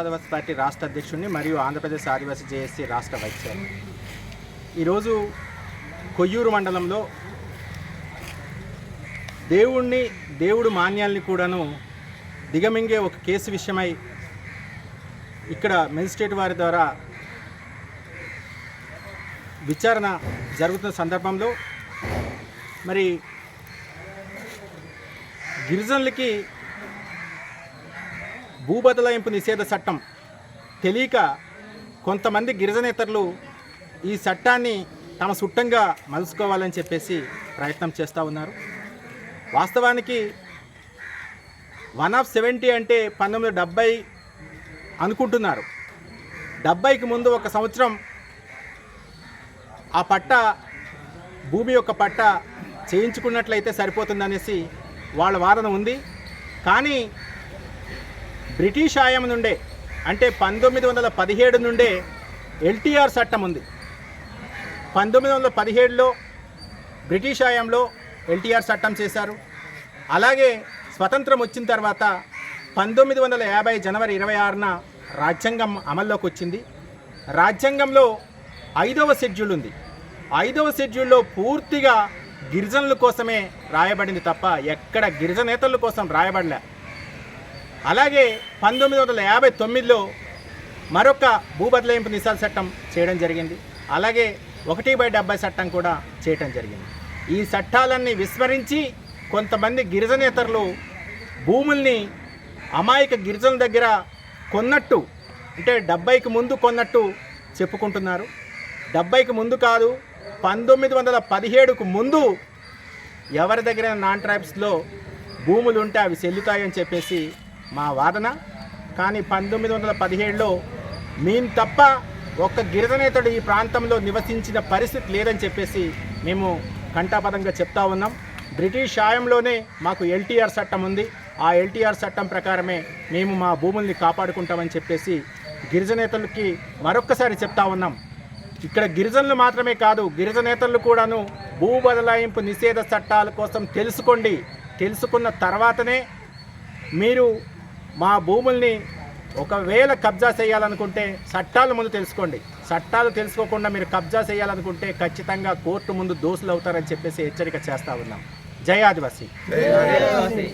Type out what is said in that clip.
ఆదివాసీ party రాష్ట్ర అధ్యక్షుడిని మరియు ఆంధ్రప్రదేశ్ ఆదివాసీ జేఏసీ రాష్ట్ర వైస్ చైర్మన్. ఈరోజు కొయ్యూరు మండలంలో దేవుణ్ణి దేవుడు మాన్యాల్ని కూడాను దిగమింగే ఒక కేసు విషయమై ఇక్కడ మెజిస్ట్రేట్ వారి ద్వారా విచారణ జరుగుతున్న సందర్భంలో మరి గిరిజనులకి భూబదలాయింపు నిషేధ చట్టం. తెలియక కొంతమంది గిరిజనేతరులు ఈ చట్టాన్ని తమ సుట్టంగా మలుసుకోవాలని చెప్పేసి ప్రయత్నం చేస్తూ ఉన్నారు. వాస్తవానికి వన్ ఆఫ్ సెవెంటీ అంటే పంతొమ్మిది డెబ్బై అనుకుంటున్నారు. డెబ్బైకి ముందు ఒక సంవత్సరం ఆ పట్ట భూమి యొక్క పట్ట చేయించుకున్నట్లయితే సరిపోతుందనేసి వాళ్ళ వాదన ఉంది. కానీ బ్రిటిష్ ఆయం నుండే అంటే పంతొమ్మిది వందల పదిహేడు నుండే ఎల్టీఆర్ చట్టం ఉంది. పంతొమ్మిది వందల పదిహేడులో బ్రిటిష్ ఆయంలో ఎల్టీఆర్ చట్టం చేశారు. అలాగే స్వతంత్రం వచ్చిన తర్వాత పంతొమ్మిది వందల యాభై జనవరి ఇరవై ఆరున రాజ్యాంగం అమల్లోకి వచ్చింది. రాజ్యాంగంలో ఐదవ షెడ్యూల్ ఉంది. ఐదవ షెడ్యూల్లో పూర్తిగా గిరిజనుల కోసమే రాయబడింది తప్ప ఎక్కడ గిరిజనేతల కోసం రాయబడలే. అలాగే పంతొమ్మిది వందల యాభై తొమ్మిదిలో మరొక భూబదలాయింపు నిషాద చట్టం చేయడం జరిగింది. అలాగే ఒకటి బై డెబ్బై చట్టం కూడా చేయటం జరిగింది. ఈ చట్టాలన్నీ విస్మరించి కొంతమంది గిరిజనేతరులు భూముల్ని అమాయక గిరిజనుల దగ్గర కొన్నట్టు అంటే డెబ్బైకి ముందు కొన్నట్టు చెప్పుకుంటున్నారు. డెబ్బైకి ముందు కాదు పంతొమ్మిది వందల పదిహేడుకు ముందు ఎవరి దగ్గర నాన్ ట్రైబ్స్లో భూములు ఉంటే అవి చెల్లుతాయని చెప్పేసి మా వాదన. కానీ పంతొమ్మిది వందల పదిహేడులో మేము తప్ప ఒక్క గిరిజనేతడు ఈ ప్రాంతంలో నివసించిన పరిస్థితి లేదని చెప్పేసి మేము కంటాపదంగా చెప్తా ఉన్నాం. బ్రిటిష్ హాయంలోనే మాకు ఎల్టీఆర్ చట్టం ఉంది. ఆ ఎల్టీఆర్ చట్టం ప్రకారమే మేము మా భూముల్ని కాపాడుకుంటామని చెప్పేసి గిరిజనేతలకి మరొక్కసారి చెప్తా ఉన్నాం. ఇక్కడ గిరిజనులు మాత్రమే కాదు గిరిజనేతలు కూడాను భూ బదలాయింపు నిషేధ చట్టాల కోసం తెలుసుకోండి. తెలుసుకున్న తర్వాతనే మీరు మా భూముల్ని ఒకవేళ కబ్జా చేయాలనుకుంటే చట్టాల ముందు తెలుసుకోండి. చట్టాలు తెలుసుకోకుండా మీరు కబ్జా చేయాలనుకుంటే ఖచ్చితంగా కోర్టు ముందు దోషులు అవుతారని చెప్పేసి హెచ్చరిక చేస్తా ఉన్నాం. జై ఆదివాసీ. ఆదివాసీ.